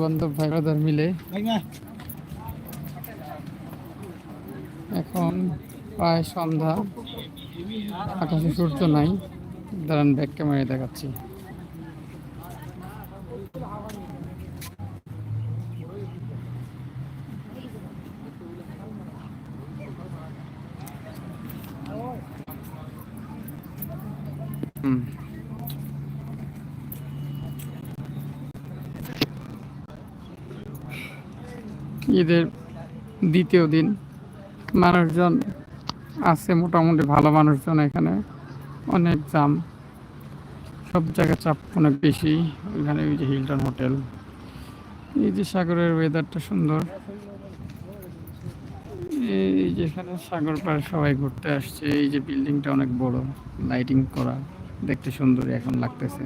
বান্ধব ভাই ব্রাদার মিলে এখন প্রায় সন্ধ্যা আকাশে সূর্য নাই। দাঁড়ান ব্যাক ক্যামেরায় দেখাচ্ছি। হুম। ঈদের দ্বিতীয় দিন। মানুষজন আছে মোটামুটি ভালো মানুষজন এখানে। অনেক জাম। সব জায়গায় চাপ অনেক বেশি। এখানে ওই যে হিলটন হোটেল এই যে সাগরের ওয়েদারটা সুন্দর। এই যেখানে সাগর পাড়ে সবাই ঘুরতে আসছে। এই যে বিল্ডিংটা অনেক বড়। লাইটিং করা। দেখতে সুন্দর এখন লাগতেছে।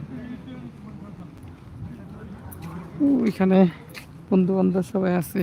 ওইখানে বন্ধু বান্ধব সবাই আছে।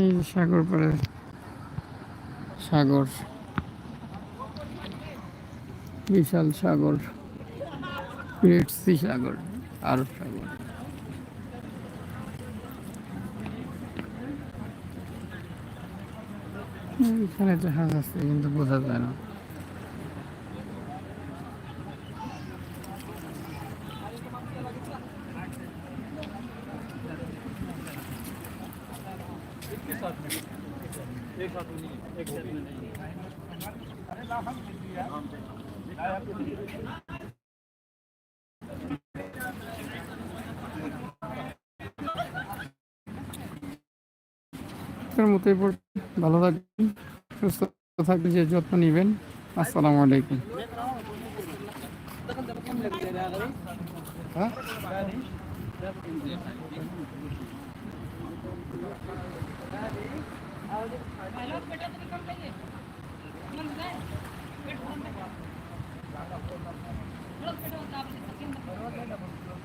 এই সাগর পাড়ে। সাগর। বিশাল সাগর। গ্রেট সি সাগর আর সাগর। এখানে জাহাজ আছে, কিন্তু বোঝা যায় না। মতোই পড়- ভালো থাকবেন সুস্থ থাকবেন যে যত্ন নেবেন। আসসালামু আলাইকুম। হ্যাঁ? और